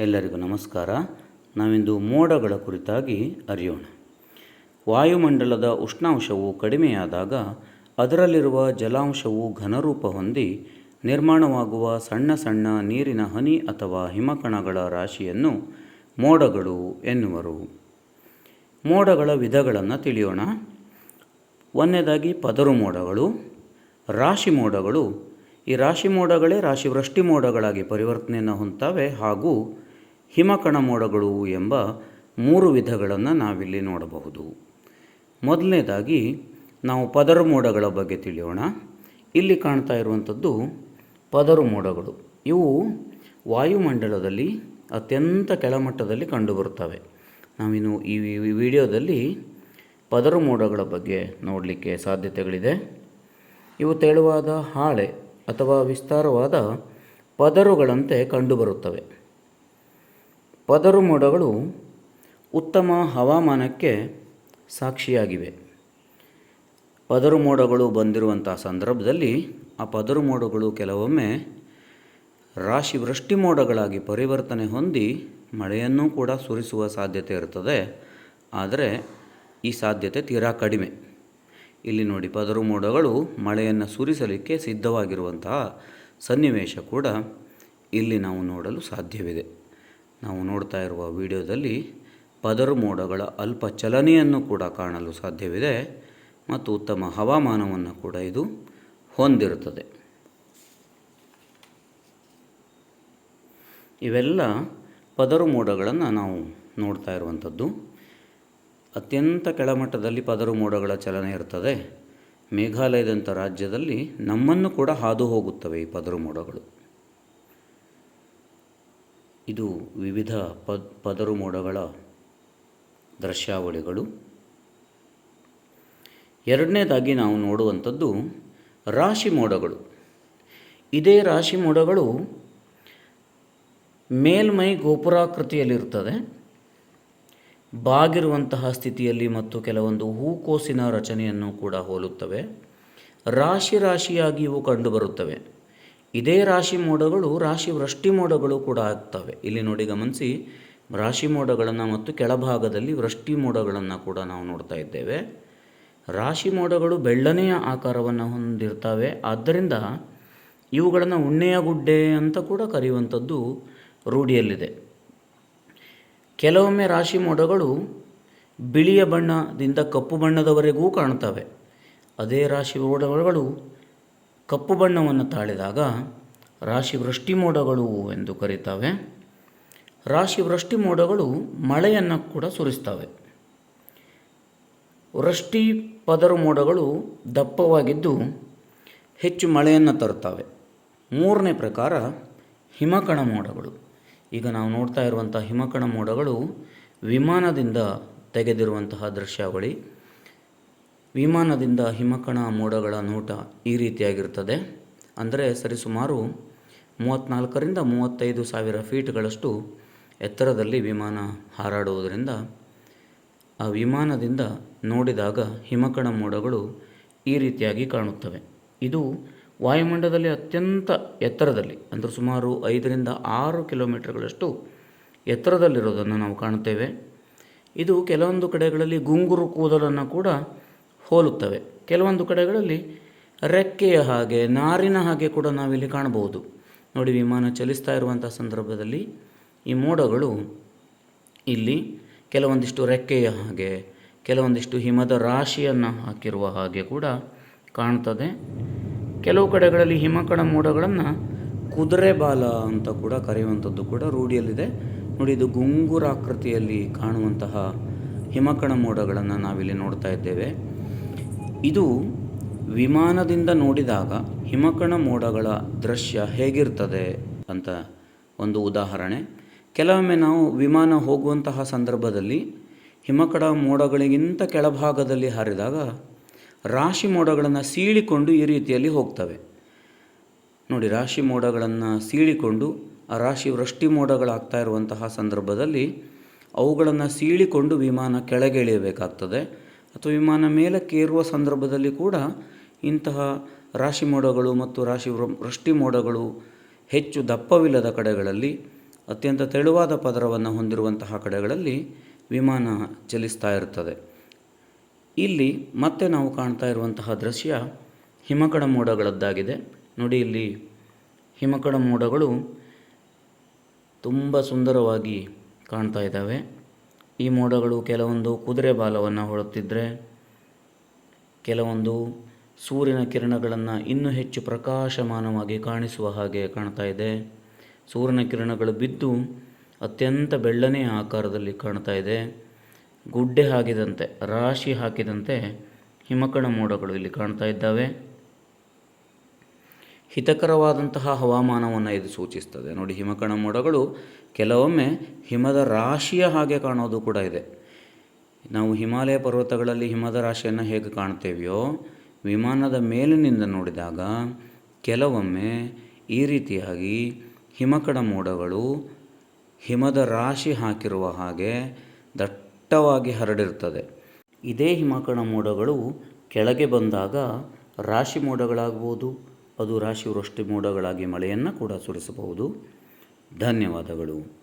ಎಲ್ಲರಿಗೂ ನಮಸ್ಕಾರ. ನಾವಿಂದು ಮೋಡಗಳ ಕುರಿತಾಗಿ ಅರಿಯೋಣ. ವಾಯುಮಂಡಲದ ಉಷ್ಣಾಂಶವು ಕಡಿಮೆಯಾದಾಗ ಅದರಲ್ಲಿರುವ ಜಲಾಂಶವು ಘನರೂಪ ಹೊಂದಿ ನಿರ್ಮಾಣವಾಗುವ ಸಣ್ಣ ಸಣ್ಣ ನೀರಿನ ಹನಿ ಅಥವಾ ಹಿಮಕಣಗಳ ರಾಶಿಯನ್ನು ಮೋಡಗಳು ಎನ್ನುವರು. ಮೋಡಗಳ ವಿಧಗಳನ್ನು ತಿಳಿಯೋಣ. ಒಂದನೇದಾಗಿ ಪದರು ಮೋಡಗಳು, ರಾಶಿ ಮೋಡಗಳು. ಈ ರಾಶಿ ಮೋಡಗಳೇ ರಾಶಿ ವೃಷ್ಟಿ ಮೋಡಗಳಾಗಿ ಪರಿವರ್ತನೆಯನ್ನು ಹೊಂದ್ತವೆ ಹಾಗೂ ಹಿಮಕಣ ಮೋಡಗಳು ಎಂಬ ಮೂರು ವಿಧಗಳನ್ನು ನಾವಿಲ್ಲಿ ನೋಡಬಹುದು. ಮೊದಲನೇದಾಗಿ ನಾವು ಪದರು ಮೋಡಗಳ ಬಗ್ಗೆ ತಿಳಿಯೋಣ. ಇಲ್ಲಿ ಕಾಣ್ತಾ ಇರುವಂಥದ್ದು ಪದರು ಮೋಡಗಳು ಇವು ವಾಯುಮಂಡಲದಲ್ಲಿ ಅತ್ಯಂತ ಕೆಳಮಟ್ಟದಲ್ಲಿ ಕಂಡುಬರುತ್ತವೆ. ನಾವಿನ್ನು ಈ ವಿಡಿಯೋದಲ್ಲಿ ಪದರು ಮೋಡಗಳ ಬಗ್ಗೆ ನೋಡಲಿಕ್ಕೆ ಸಾಧ್ಯತೆಗಳಿದೆ. ಇವು ತೆಳುವಾದ ಹಾಳೆ ಅಥವಾ ವಿಸ್ತಾರವಾದ ಪದರುಗಳಂತೆ ಕಂಡುಬರುತ್ತವೆ. ಪದರು ಮೋಡಗಳು ಉತ್ತಮ ಹವಾಮಾನಕ್ಕೆ ಸಾಕ್ಷಿಯಾಗಿವೆ. ಪದರು ಮೋಡಗಳು ಬಂದಿರುವಂಥ ಸಂದರ್ಭದಲ್ಲಿ ಆ ಪದರು ಮೋಡಗಳು ಕೆಲವೊಮ್ಮೆ ರಾಶಿ ವೃಷ್ಟಿ ಮೋಡಗಳಾಗಿ ಪರಿವರ್ತನೆ ಹೊಂದಿ ಮಳೆಯನ್ನು ಕೂಡ ಸುರಿಸುವ ಸಾಧ್ಯತೆ ಇರುತ್ತದೆ ಆದರೆ ಈ ಸಾಧ್ಯತೆ ತೀರಾ ಕಡಿಮೆ. ಇಲ್ಲಿ ನೋಡಿ ಪದರು ಮೋಡಗಳು ಮಳೆಯನ್ನು ಸುರಿಸಲಿಕ್ಕೆ ಸಿದ್ಧವಾಗಿರುವಂತಹ ಸನ್ನಿವೇಶ ಕೂಡ ಇಲ್ಲಿ ನಾವು ನೋಡಲು ಸಾಧ್ಯವಿದೆ. ನಾವು ನೋಡ್ತಾ ಇರುವ ವಿಡಿಯೋದಲ್ಲಿ ಪದರು ಮೋಡಗಳ ಅಲ್ಪ ಚಲನೆಯನ್ನು ಕೂಡ ಕಾಣಲು ಸಾಧ್ಯವಿದೆ ಮತ್ತು ಉತ್ತಮ ಹವಾಮಾನವನ್ನು ಕೂಡ ಇದು ಹೊಂದಿರುತ್ತದೆ. ಇವೆಲ್ಲ ಪದರು ಮೋಡಗಳನ್ನು ನಾವು ನೋಡ್ತಾ ಇರುವಂಥದ್ದು. ಅತ್ಯಂತ ಕೆಳಮಟ್ಟದಲ್ಲಿ ಪದರು ಮೋಡಗಳ ಚಲನೆ ಇರ್ತದೆ. ಮೇಘಾಲಯದಂಥ ರಾಜ್ಯದಲ್ಲಿ ನಮ್ಮನ್ನು ಕೂಡ ಹಾದು ಹೋಗುತ್ತವೆ ಈ ಪದರು ಮೋಡಗಳು ಇದು ವಿವಿಧ ಪದ್ ಪದರು ಮೋಡಗಳ ದೃಶ್ಯಾವಳಿಗಳು. ಎರಡನೇದಾಗಿ ನಾವು ನೋಡುವಂಥದ್ದು ರಾಶಿ ಮೋಡಗಳು ಇದೇ ರಾಶಿ ಮೋಡಗಳು ಮೇಲ್ಮೈ ಗೋಪುರಾಕೃತಿಯಲ್ಲಿರುತ್ತದೆ ಬಾಗಿರುವಂತಹ ಸ್ಥಿತಿಯಲ್ಲಿ ಮತ್ತು ಕೆಲವೊಂದು ಹೂಕೋಸಿನ ರಚನೆಯನ್ನು ಕೂಡ ಹೋಲುತ್ತವೆ. ರಾಶಿ ರಾಶಿಯಾಗಿ ಇವು ಕಂಡುಬರುತ್ತವೆ. ಇದೇ ರಾಶಿ ಮೋಡಗಳು ರಾಶಿ ವೃಷ್ಟಿ ಮೋಡಗಳು ಕೂಡ ಆಗ್ತವೆ. ಇಲ್ಲಿ ನೋಡಿ ಗಮನಿಸಿ, ರಾಶಿ ಮೋಡಗಳನ್ನು ಮತ್ತು ಕೆಳಭಾಗದಲ್ಲಿ ವೃಷ್ಟಿ ಮೋಡಗಳನ್ನು ಕೂಡ ನಾವು ನೋಡ್ತಾ ಇದ್ದೇವೆ. ರಾಶಿ ಮೋಡಗಳು ಬೆಳ್ಳನೆಯ ಆಕಾರವನ್ನು ಹೊಂದಿರ್ತವೆ. ಆದ್ದರಿಂದ ಇವುಗಳನ್ನು ಉಣ್ಣೆಯ ಗುಡ್ಡೆ ಅಂತ ಕೂಡ ಕರೆಯುವಂಥದ್ದು ರೂಢಿಯಲ್ಲಿದೆ. ಕೆಲವೊಮ್ಮೆ ರಾಶಿ ಮೋಡಗಳು ಬಿಳಿಯ ಬಣ್ಣದಿಂದ ಕಪ್ಪು ಬಣ್ಣದವರೆಗೂ ಕಾಣ್ತವೆ. ಅದೇ ರಾಶಿ ಮೋಡಗಳು ಕಪ್ಪು ಬಣ್ಣವನ್ನು ತಾಳಿದಾಗ ರಾಶಿ ವೃಷ್ಟಿ ಮೋಡಗಳು ಎಂದು ಕರೀತಾವೆ. ರಾಶಿ ವೃಷ್ಟಿ ಮೋಡಗಳು ಮಳೆಯನ್ನು ಕೂಡ ಸುರಿಸ್ತವೆ. ವೃಷ್ಟಿ ಪದರು ಮೋಡಗಳು ದಪ್ಪವಾಗಿದ್ದು ಹೆಚ್ಚು ಮಳೆಯನ್ನು ತರುತ್ತವೆ. ಮೂರನೇ ಪ್ರಕಾರ ಹಿಮಕಣ ಮೋಡಗಳು. ಈಗ ನಾವು ನೋಡ್ತಾ ಇರುವಂಥ ಹಿಮಕಣ ಮೋಡಗಳು ವಿಮಾನದಿಂದ ತೆಗೆದಿರುವಂತಹ ದೃಶ್ಯಾವಳಿ. ವಿಮಾನದಿಂದ ಹಿಮಕಣ ಮೋಡಗಳ ನೋಟ ಈ ರೀತಿಯಾಗಿರುತ್ತದೆ. ಅಂದರೆ ಸರಿಸುಮಾರು ಮೂವತ್ತ್ನಾಲ್ಕರಿಂದ ಮೂವತ್ತೈದು ಸಾವಿರ ಫೀಟ್ಗಳಷ್ಟು ಎತ್ತರದಲ್ಲಿ ವಿಮಾನ ಹಾರಾಡುವುದರಿಂದ ಆ ವಿಮಾನದಿಂದ ನೋಡಿದಾಗ ಹಿಮಕಣ ಮೋಡಗಳು ಈ ರೀತಿಯಾಗಿ ಕಾಣುತ್ತವೆ. ಇದು ವಾಯುಮಂಡಲದಲ್ಲಿ ಅತ್ಯಂತ ಎತ್ತರದಲ್ಲಿ, ಅಂದರೆ ಸುಮಾರು ಐದರಿಂದ ಆರು ಕಿಲೋಮೀಟರ್ಗಳಷ್ಟು ಎತ್ತರದಲ್ಲಿರೋದನ್ನು ನಾವು ಕಾಣುತ್ತೇವೆ. ಇದು ಕೆಲವೊಂದು ಕಡೆಗಳಲ್ಲಿ ಗುಂಗುರು ಕೂದಲನ್ನು ಕೂಡ ಹೋಲುತ್ತವೆ. ಕೆಲವೊಂದು ಕಡೆಗಳಲ್ಲಿ ರೆಕ್ಕೆಯ ಹಾಗೆ, ನಾರಿನ ಹಾಗೆ ಕೂಡ ನಾವಿಲ್ಲಿ ಕಾಣಬಹುದು. ನೋಡಿ, ವಿಮಾನ ಚಲಿಸ್ತಾ ಇರುವಂಥ ಸಂದರ್ಭದಲ್ಲಿ ಈ ಮೋಡಗಳು ಇಲ್ಲಿ ಕೆಲವೊಂದಿಷ್ಟು ರೆಕ್ಕೆಯ ಹಾಗೆ, ಕೆಲವೊಂದಿಷ್ಟು ಹಿಮದ ರಾಶಿಯನ್ನು ಹಾಕಿರುವ ಹಾಗೆ ಕೂಡ ಕಾಣ್ತದೆ. ಕೆಲವು ಕಡೆಗಳಲ್ಲಿ ಹಿಮಕಣ ಮೋಡಗಳನ್ನು ಕುದುರೆ ಬಾಲ ಅಂತ ಕೂಡ ಕರೆಯುವಂಥದ್ದು ಕೂಡ ರೂಢಿಯಲ್ಲಿದೆ. ನೋಡಿ, ಇದು ಗುಂಗುರಾಕೃತಿಯಲ್ಲಿ ಕಾಣುವಂತಹ ಹಿಮಕಣ ಮೋಡಗಳನ್ನು ನಾವಿಲ್ಲಿ ನೋಡ್ತಾ ಇದ್ದೇವೆ. ಇದು ವಿಮಾನದಿಂದ ನೋಡಿದಾಗ ಹಿಮಕಣ ಮೋಡಗಳ ದೃಶ್ಯ ಹೇಗಿರ್ತದೆ ಅಂತ ಒಂದು ಉದಾಹರಣೆ. ಕೆಲವೊಮ್ಮೆ ನಾವು ವಿಮಾನ ಹೋಗುವಂತಹ ಸಂದರ್ಭದಲ್ಲಿ ಹಿಮಕಡ ಮೋಡಗಳಿಗಿಂತ ಕೆಳಭಾಗದಲ್ಲಿ ಹಾರಿದಾಗ ರಾಶಿ ಮೋಡಗಳನ್ನು ಸೀಳಿಕೊಂಡು ಈ ರೀತಿಯಲ್ಲಿ ಹೋಗ್ತವೆ. ನೋಡಿ, ರಾಶಿ ಮೋಡಗಳನ್ನು ಸೀಳಿಕೊಂಡು ಆ ರಾಶಿ ವೃಷ್ಟಿ ಮೋಡಗಳಾಗ್ತಾ ಇರುವಂತಹ ಸಂದರ್ಭದಲ್ಲಿ ಅವುಗಳನ್ನು ಸೀಳಿಕೊಂಡು ವಿಮಾನ ಕೆಳಗೆ ಇಳಿಯಬೇಕಾಗ್ತದೆ ಅಥವಾ ವಿಮಾನ ಮೇಲಕ್ಕೆ ಏರುವ ಸಂದರ್ಭದಲ್ಲಿ ಕೂಡ ಇಂತಹ ರಾಶಿ ಮೋಡಗಳು ಮತ್ತು ರಾಶಿ ವೃಷ್ಟಿ ಮೋಡಗಳು ಹೆಚ್ಚು ದಪ್ಪವಿಲ್ಲದ ಕಡೆಗಳಲ್ಲಿ ಅತ್ಯಂತ ತೆಳುವಾದ ಪದರವನ್ನು ಹೊಂದಿರುವಂತಹ ಕಡೆಗಳಲ್ಲಿ ವಿಮಾನ ಚಲಿಸ್ತಾ ಇರ್ತದೆ ಇಲ್ಲಿ ಮತ್ತೆ ನಾವು ಕಾಣ್ತಾ ಇರುವಂತಹ ದೃಶ್ಯ ಹಿಮಕಡ ಮೋಡಗಳದ್ದಾಗಿದೆ. ನೋಡಿ ಇಲ್ಲಿ ಹಿಮಕಡ ಮೋಡಗಳು ತುಂಬ ಸುಂದರವಾಗಿ ಕಾಣ್ತಾ ಇದ್ದಾವೆ. ಈ ಮೋಡಗಳು ಕೆಲವೊಂದು ಕುದುರೆ ಬಾಲವನ್ನು ಹೊಡುತ್ತಿದ್ದರೆ ಕೆಲವೊಂದು ಸೂರ್ಯನ ಕಿರಣಗಳನ್ನು ಇನ್ನೂ ಹೆಚ್ಚು ಪ್ರಕಾಶಮಾನವಾಗಿ ಕಾಣಿಸುವ ಹಾಗೆ ಕಾಣ್ತಾ ಇದೆ. ಸೂರ್ಯನ ಕಿರಣಗಳು ಬಿದ್ದು ಅತ್ಯಂತ ಬೆಳ್ಳನೆಯ ಆಕಾರದಲ್ಲಿ ಕಾಣ್ತಾ ಇದೆ. ಗುಡ್ಡೆ ಹಾಕಿದಂತೆ, ರಾಶಿ ಹಾಕಿದಂತೆ ಹಿಮಕಣ ಮೋಡಗಳು ಇಲ್ಲಿ ಕಾಣ್ತಾ ಇದ್ದಾವೆ. ಹಿತಕರವಾದಂತಹ ಹವಾಮಾನವನ್ನು ಇದು ಸೂಚಿಸ್ತದೆ. ನೋಡಿ, ಹಿಮಕಣ ಮೋಡಗಳು ಕೆಲವೊಮ್ಮೆ ಹಿಮದ ರಾಶಿಯ ಹಾಗೆ ಕಾಣೋದು ಕೂಡ ಇದೆ. ನಾವು ಹಿಮಾಲಯ ಪರ್ವತಗಳಲ್ಲಿ ಹಿಮದ ರಾಶಿಯನ್ನು ಹೇಗೆ ಕಾಣ್ತೇವೆಯೋ, ವಿಮಾನದ ಮೇಲಿನಿಂದ ನೋಡಿದಾಗ ಕೆಲವೊಮ್ಮೆ ಈ ರೀತಿಯಾಗಿ ಹಿಮಕಣ ಮೋಡಗಳು ಹಿಮದ ರಾಶಿ ಹಾಕಿರುವ ಹಾಗೆ ದಟ್ಟವಾಗಿ ಹರಡಿರ್ತದೆ ಇದೇ ಹಿಮಕಣ ಮೋಡಗಳು ಕೆಳಗೆ ಬಂದಾಗ ರಾಶಿ ಮೋಡಗಳಾಗ್ಬೋದು ಅದು ರಾಶಿ ವೃಷ್ಟಿ ಮೋಡಗಳಾಗಿ ಮಳೆಯನ್ನು ಕೂಡ ಸುರಿಸಬಹುದು. ಧನ್ಯವಾದಗಳು.